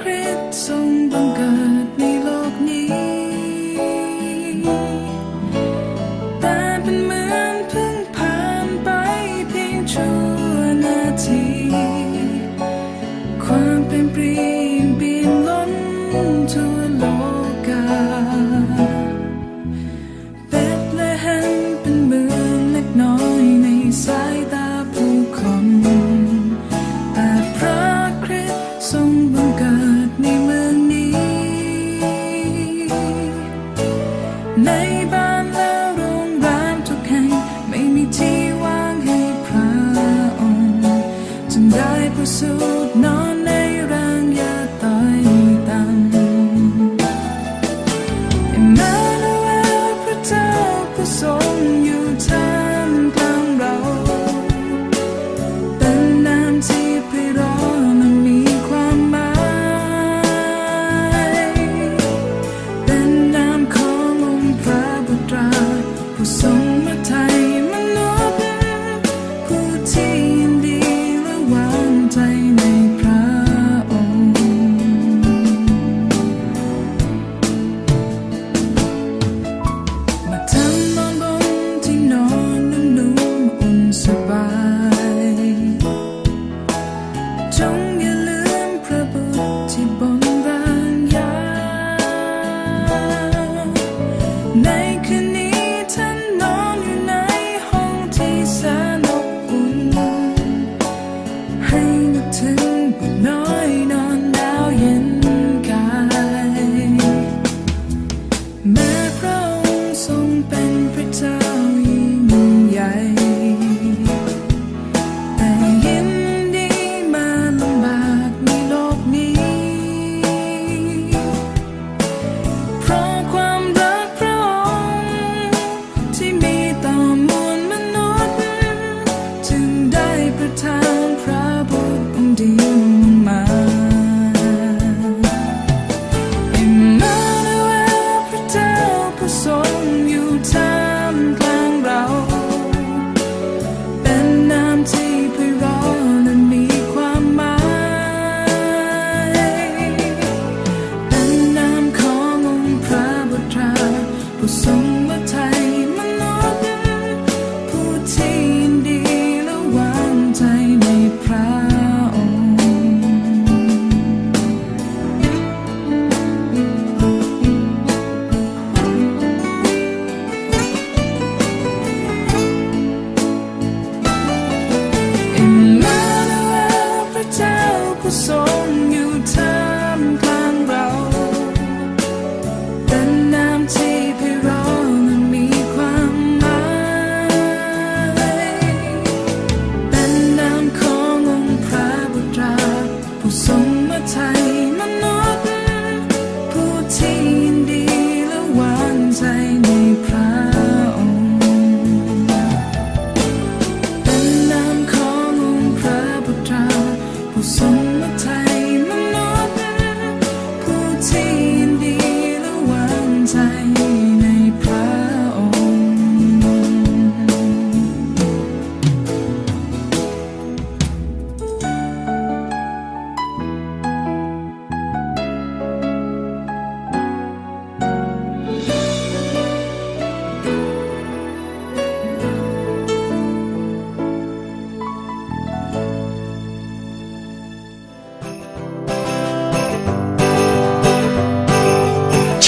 คริสต์ทรงบังเกิดในโลกนี้ แต่เป็นเหมือนเพิ่งผ่านไปเพียงชั่วนาที ความเป็นปรี สูดนอน time. าผู้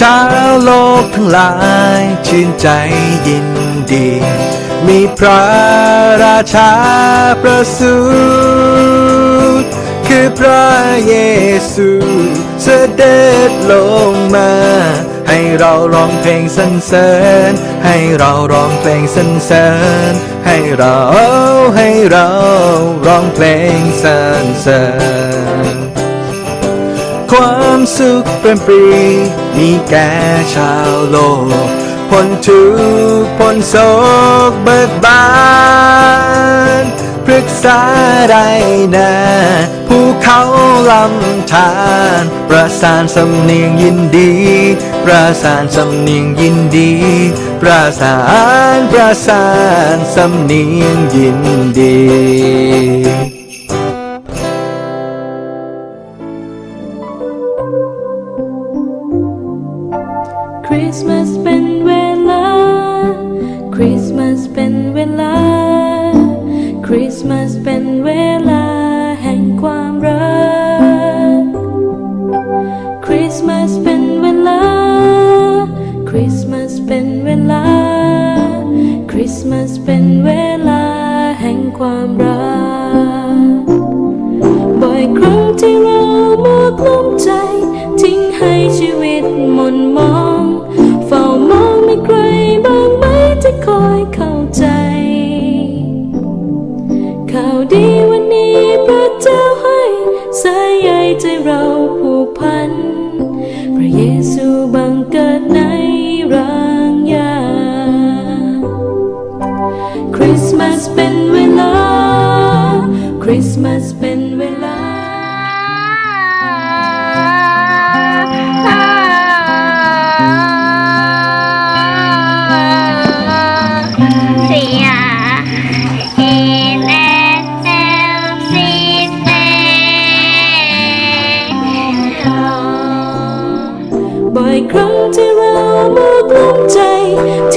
ชาวโลกทั้งหลายชื่นใจยินดี มีพระราชาประสูติคือพระเยซูเสด็จลงมา ให้เราร้องเพลงสรรเสริญ ให้เราร้องเพลงสรรเสริญ ให้เราให้เราร้องเพลงสรรเสริญ ความสุขเป็นปรีมีแก่ชาวโลกพ้นทุกพ้นโศกเบิกบานปรึกษาได้นาภูเขาลำธารประสานสำเนียงยินดี ประสานสำเนียงยินดี ประสานประสานสำเนียงยินดี คริสต์มาสเป็นเวลาคริสต์มาสเป็นเวลาคริสต์มาสเป็นเวลา แห่งความรักคริสต์มาสเป็นเวลาคริสต์มาสเป็นเวลาคริสต์มาสเป็นเวลา แห่งความรักบ่อยครั้งที่เรา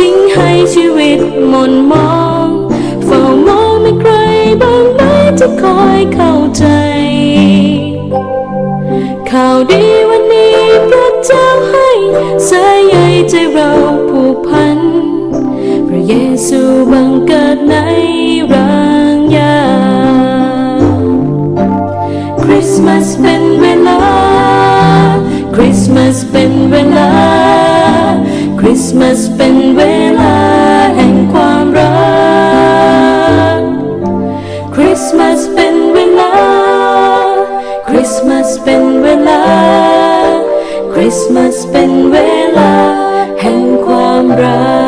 ทิ้งให้ชีวิตหม่นมอง เฝ้ามองไม่ใครบ้างไหมที่คอยเข้าใจ ข่าวดีวันนี้พระเจ้าให้สายใยใจเราผูกพัน พระเยซูบังเกิดในร่างยาคริสต์มาสเป็นเวลา คริสต์มาสเป็นเวลา ริสต์มาสเป็นเวลาแห่งความรัก คริสต์มาสเป็นเวลา คริสต์มาสเป็นเวลา คริสต์มาสเป็นเวลาแห่งความรัก